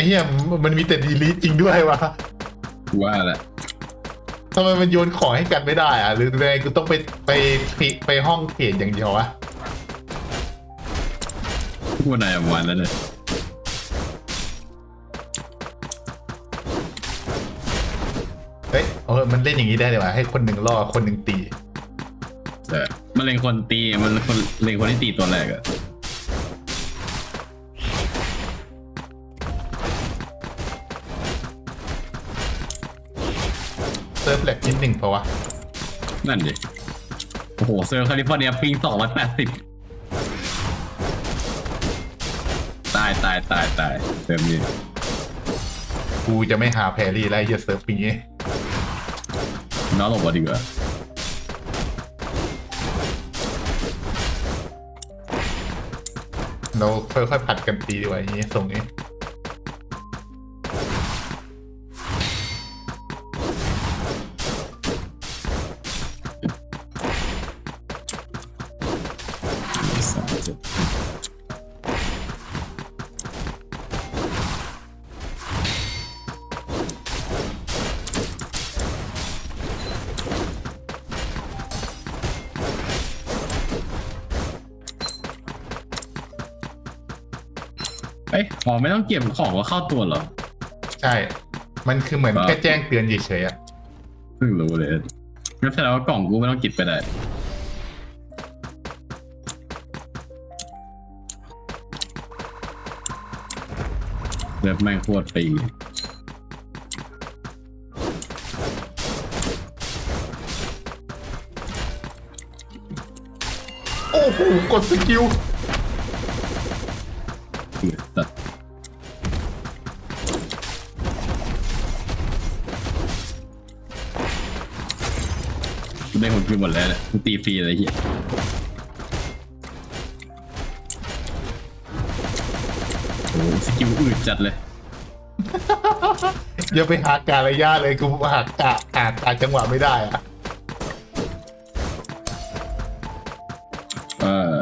ไอ้เหี้ยมันมีแต่ดีลีทจริงด้วยวะกูว่าแหละทำไมมันโยนของให้กันไม่ได้อะหรือไงกูต้องไปไปไปไปห้องเพจอย่างเดียววะพูดนายประมาณนั้นเลยเฮ้ยเออมันเล่นอย่างนี้ได้เลยวะให้คนหนึ่งล่อคนหนึ่งตี เออมันเล็งคนตีมันคนเล็งคนที่ตีตัวแรกอะ เซิร์ฟแลกนิดหนึ่งเพราะวะนั่นดิ โอ้โห เซอร์แคลิฟอร์เนียปิงสองร้อยแปดสิบตายตายตายตายเติมนี้กูจะไม่หาแพรรี่ไล่เหี้ยเซิร์ฟปีนี้น้องหลบมาดีกว่าเราค่อยๆผัดกันตีดีกว่าอย่างนี้ส่งนี้ เอ้ยของไม่ต้องเก็บของก็เข้าตัวเหรอ ใช่ มันคือเหมือนครับ แค่แจ้งเตือนเฉยๆอะเพิ่งรู้เลยงั้นแสดงว่ากล่องกูไม่ต้องกินไปได้เว็บแม่งโคตรปีโอ้โหกดสกิล ได้คนคืนหมดแล้วเนี่ยกูตีฟรีอะไรเหี้ยโอ้โหสกิลอืดจัดเลย อย่าไปหาการระยะเลยกูหากะหากาจังหวะไม่ได้อะเออ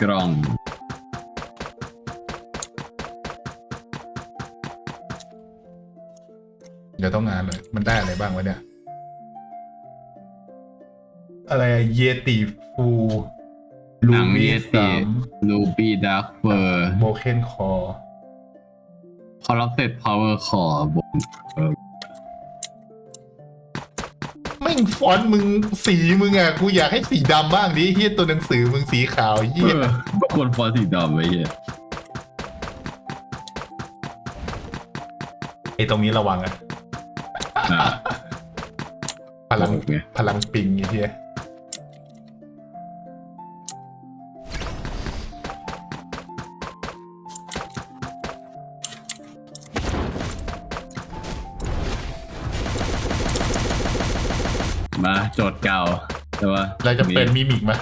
กล่อง เดี๋ยวต้องงานเลย มันได้อะไรบ้างวะเนี่ย อะไรเยติฟูลูหนังบี้เยสาติมลูบี้ดักเฟอร์โบเคนคอคอร์รัปเต็ดพาวเวอร์คอร์บนเออไม่งฟอนต์มึงสีมึงอะกูอยากให้สีดำบ้างดิเฮียตัวหนังสือมึงสีขาวเฮียเออบางคนฟอนต์สีดำไว้เหี้ยไอตรงนี้ระวังอะ อะพลังโอเคพลังปิงไอ้เฮียมาโจทย์เก่าใช่ปะเราจะเป็นมิมิกมา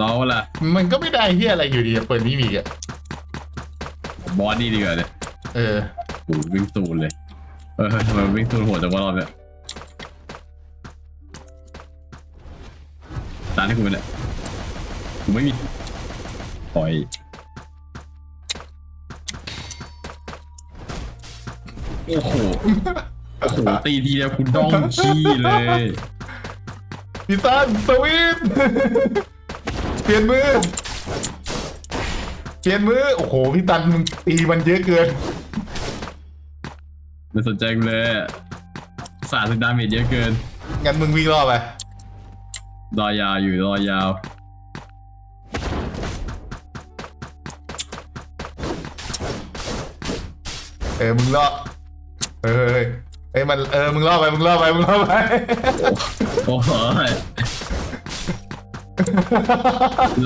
น้องล่ะมันก็ไม่ได้เฮียอะไรอยู่ดีอะเปิดมิมิกอะบอสนี่ดีกว่าเลยเออ โอ้วิ่งตูนเลย เออทำไมวิ่งตูนหัวจังวะรอบเนี่ยตามที่กูไปเนี่ยกูไม่มีปล่อยโอ้โห โอ้โห ตีทีเดียวคุณด้องขี้เลยพี่ตันสวินเปลี่ยนมือ เปลี่ยนมือ โอ้โห พี่ตันมึงตีมันเยอะเกิน ไม่สนใจกูเลยอะสาดถึงดาเมจเยอะเกิน งั้นมึงวิ่งรอบไป รอยาวอยู่รอยาว เออ มึงรอบเออเออเอ้ยมัน เออ มึงรอบไป มึงรอบไป มึงรอบไป โอ้โห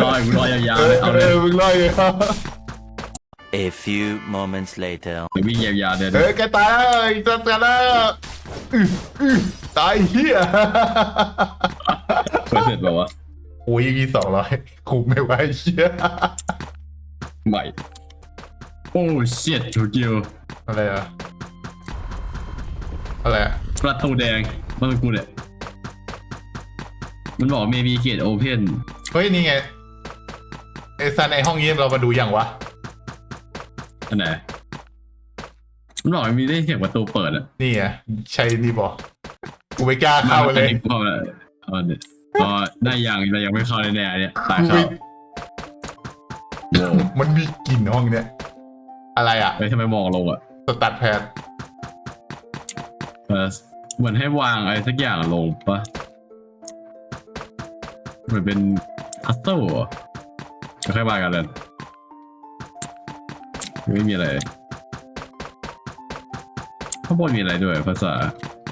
รอยกูรอยาวเอๆเลอยเอาเอเลยอ มึงรอบอยู่ครับ A few moments later. หรือวิ่งยาวๆเดี๋ยวเออแกตายแล้วอีกสักกันแล้วอื้ออื้อตายเฮียเคยเสร็จแบบว่าวะโอ้ยมีสองร้อยคุมไม่ไหวเชี่ยใหม่โอ้เชียดโตเกียวอะไรอะอะไรอะประตูแดงประตูกูเนี่ยมันบอก maybe gate open เฮ้ยนี่ไงไอ้ซันไอห้องนี้เรามาดูยังวะ อันไหนมันบอกมันมีได้เสียงประตูเปิดอะนี่ไงใช่นี่บอกกูไม่กล้าเข้าเลยเข้าเลยเอาเนี่ยอ๋อได้ยังเรายังไม่เข้าแน่ๆเนี่ยตายกูเข้าไม่โว้วมันมีกลิ่นห้องเนี้ยอะไรอะเฮ้ยทำไมมองลงอะสตัดแพดเออเหมือนให้วางอะไรสักอย่างลงปะเหมือนเป็นพัซเซิลเหรอจะค่อยวางกันเลย ไม่มีอะไรข้างบนมีอะไรด้วยภาษา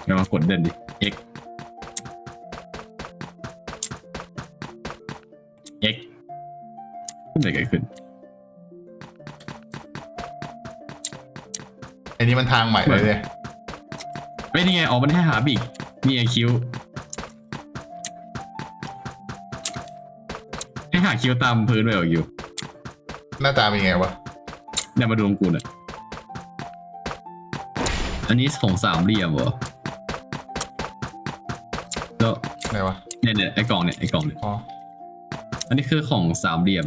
เดี๋ยวมากดเด่นดิ x x ขึ้นอะไรเกิดขึ้น อันนี้มันทางใหม่เลยเนี่ยไม่นี่ไงออกมันให้หาบิกมีไอคิวให้หาคิวตามพื้นไปเหรออยู่ หน้าตาเป็นไงวะ เนี่ยมาดูของกูน่ะอันนี้ของสามเหลี่ยมเหรอแล้วไหนวะ เนี่ยเนี่ยไอ้กล่องเนี่ยไอ้กล่องเนี่ยอ๋อ อันนี้คือของสามเหลี่ยม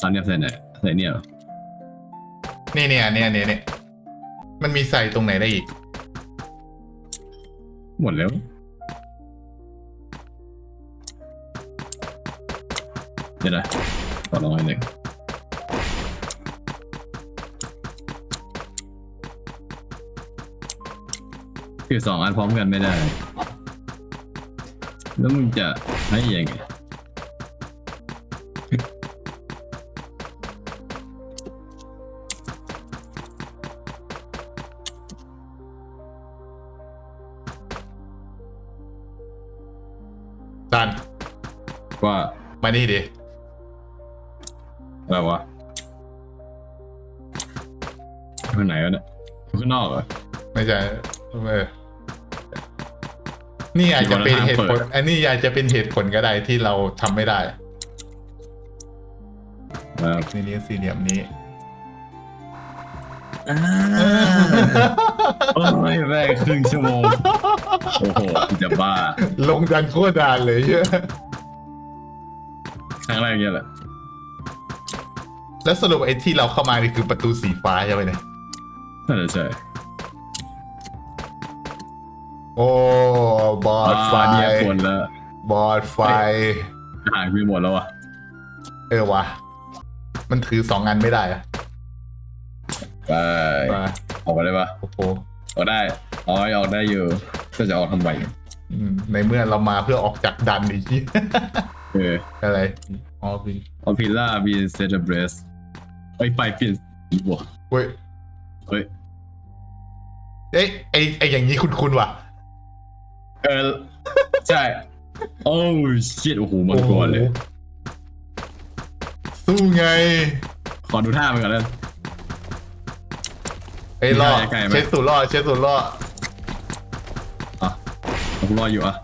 สามเหลี่ยมใส่ไหนใส่เนี่ยเหรอนี่เนี่ยเนี่ยเนี่ยเนี่ยมันมีใส่ตรงไหนได้อีก หมดแล้วเดี๋ยวนะขอลองหน่อยหนึ่ง คือสองอันพร้อมกันไม่ได้ แล้วมึงจะให้ยังไงซันว่ามานี่ดิอะไรวะข้างไหนวะเนี่ยข้างนอกเหรอไม่ใช่ เออนี่อาจจะเป็นเหตุผล อันนี้อาจจะเป็นเหตุผลก็ได้ที่เราทำไม่ได้อ่านี่นี่สี่เหลี่ยมนี้โอ้ยแม่งครึ่งชั่วโมง โอ้โหกูจะบ้า ลงดันโคตรดานเลยเหี้ยครั้งแรกเนี่ยแหละ แล้วสรุปไอ้ที่เราเข้ามานี่คือประตูสีฟ้าใช่ไหมเนี่ยน่าจะใช่ โอ้บอดไฟอ่าเนี่ยคนแล้วบอดไฟ หายไปหมดแล้วอะเออวะมันถือสองอันไม่ได้อะไปมาออกมาได้ปะโอ้โหออกได้อ๋อออกได้อยู่ก็จะออกทำไมอืมในเมื่อเรามาเพื่อออกจากดันอีกที เอออะไรอ๋อพี่ออพิล่าบีเซตเบรสไอ้ยไฟเปลี่ยนสีบวกเว้ยเฮ้ยเอ้ยไอไออย่างนี้คุณคุณว่ะ เออใช่ โอ้ชิตโอ้โหมันก่อนเลยโอ้โหสู้ไง ขอดูท่ามันก่อนแล้วไอ้ยล่อไกลไหม เช็ดสูตรล่อเช็ดสูตรล่ออะผมรออยู่อะ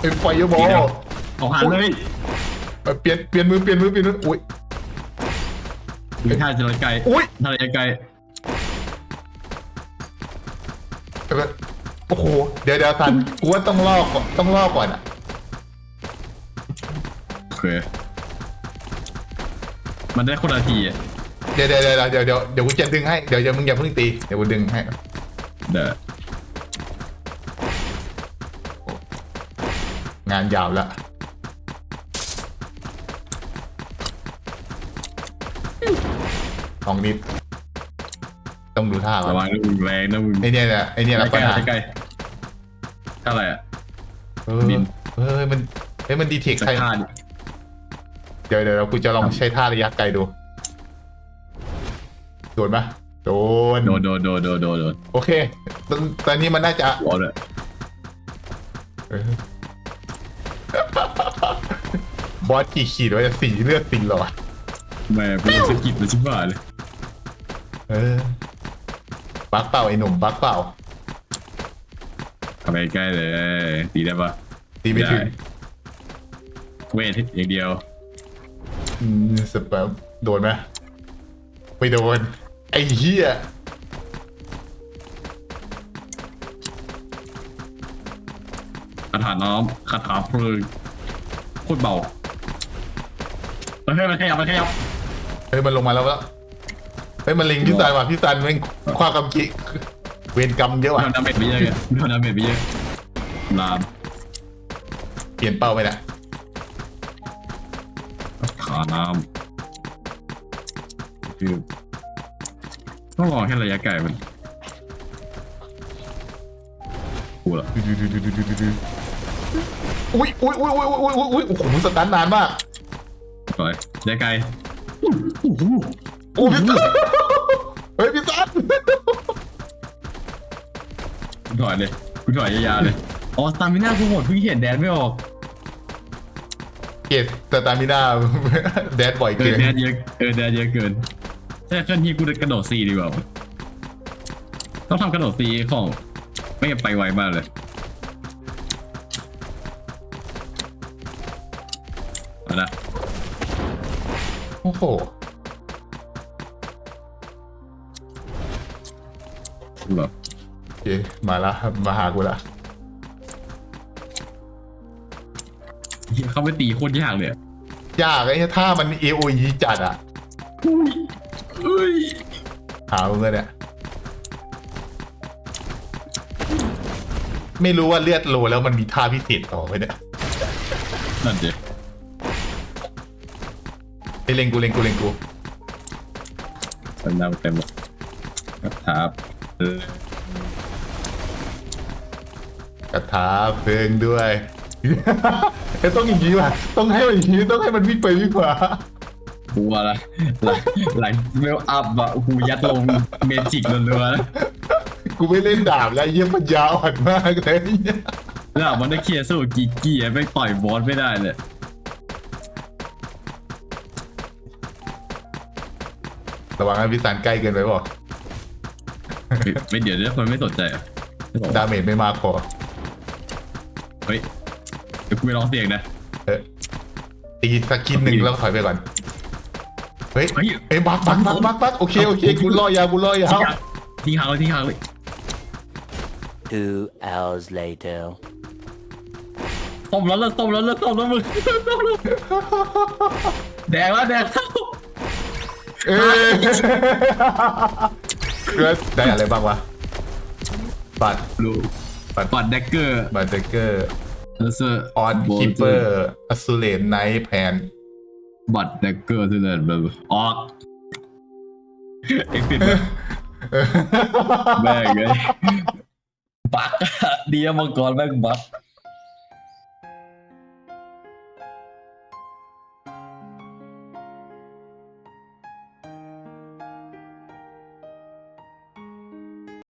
ไอ้ไฟยบอดีลนะออกหันเลยเปลี่ยนเปลี่ยนมือเปลี่ยนมือเปลี่ยนมืออุ้ยมีท่าจะระไกลอุ้ยท่าระไกล โอ้โห เดี๋ยวเดี๋ยวสันกูว่าต้องล่อก่อนต้องล่อก่อนอะ โอเค มันได้คนละทีอะเดี๋ยวเดี๋ยวเดี๋ยวเดี๋ยวเดี๋ยวเดี๋ยวกูจะดึงให้ เดี๋ยวเดี๋ยวมึงอย่าเพิ่งตี เดี๋ยวกูดึงให้ เด้องานยาวแล้วสองนิด ต้องดูท่าระว่ะวังนะมึงแรงนะมึงไอเนี่ยแหละไอเนี่ยแหละใกปัญล้หาๆใกล้ๆท่า อะไรอะ เออบินเฮ้ยมันเฮ้ยมันดีเทคสักใครท่าดิเดี๋ยวเดี๋ยวเดี๋ยวกูจะลองใช้ท่าระยะไกลดู โดนปะโดน โดนโดนโดนโดนโดนโดนโอเค ตอนตอนนี้มันน่าจะหัวเลยเออบอสกี่ขีดวะจะสีเลือดสีหลอด แม่เป็นสกิปเลยชิบหายเลย เออ บักเปล่าไอ้หนุ่มบักเปล่าเข้า ไปใกล้เลย ตีได้ปะตีไม่ถึงได้เวทอย่างเดียว อืมสเปมโดนไหมไม่โดน ไอ้เหี้ยคาถาน้อมคาถาเพลิงตรเบาเฮ้ยมันขยับมันขยับเฮ้ยมันลงมาแล้วแล้วเฮ้ยมันเล็งพี่ซันว่ะพี่ซันแม่งความกำกิ เวรกรรมเยอะว่ะโดนดาเมจไปเยอะไงโดนดาเมจไปเยอะลามเปลี่ยนเป้าไปนะขาน้ำคือต้องรอแค่ระยะไกลมันกูละอุ้ยอุ้ยอุ้ยอุ้ยอุ้ยอุ้ยอุ้ยโอ้โหสตันนานมากต่อยระยะไกลโอ้โหโอ้พี่ซั ถอยเลยกูถอยยาวๆเลยอ๋อสตามิน่ากูหมดเพิ่งเห็นแดนไม่ออกเกตสตามิน่า แดดบ่อยเอเกิอนแดนเยอะเออแดนเยอะเกินถ้าเคลื่อนที่กูจะกระโดดซีดีกว่าต้องทำกระโดดซีของไม่งั้นไปไวมากเลยเอาละโอ้โหแบบโอ เค มาละ มาหากูละเหี้ยเข้าไปตีโคตรยากเลยอะยากไอ้ถ้ามันเอโอีจัดอะอุ้ยเอ้ยหามึงเลยเนี่ย ไม่รู้ว่าเลือดโลแล้วมันมีท่าพิเศษต่อไหมเนี่ยนั่นเดีไอ้ยเล็งกูเล็งกูเล็งกูเป็นน้ำเต็มหมดครับเออ กระถาเพลิงด้วยเอ้ยต้องอย่างนี้ว่ะต้องให้มันอย่างนี้ต้องให้มันวิ่งไปวิ่งมากูว่าละหลังหลังเวลอัพอะกูยัดลงเมจิกรัวๆนะกูไม่เล่นดาบแล้วเยี่ยมปัญญาอ่อนมากเลยเนี่ยแล้วมันได้เคลียร์สู้กีกี้อะไม่ต่อยบอสไม่ได้เลยระวังนะพี่สันใกล้เกินไปบอกไม่ไม่เดี๋ยวเดี๋ยวคนไม่สนใจอะไม่บอกดาเมจไม่มากพอเฮ้ยเดี๋ยวกูไปลองเสียงนะเออตีสักกินหนึ่งแล้วถอยไปก่อน เฮ้ย เฮ้ยเอ้ยบักบักบักบักบักโอเคโอเคกูรอยาวกูรอยาว ทิ้งหางเลยทิ้งหางเลย Two hours later. ต้มแล้วเลิกต้มแล้วเลิกต้มแล้วมึงต้มแล้วแดงแล้วแดงแล้วเอ้ยเกรดได้อะไรบ้างวะบัตรลูกบัตรปัดแดกเกอร์บัตรเดกเกอร์ เออเซอร์ออนคิปเปอร์อสูเลนไนท์แพนบัตรแดกเกอร์ที่เลยแบบออกเอ็กซ์ติดแม่งเลยบักดีอะมังกรแม่งบัก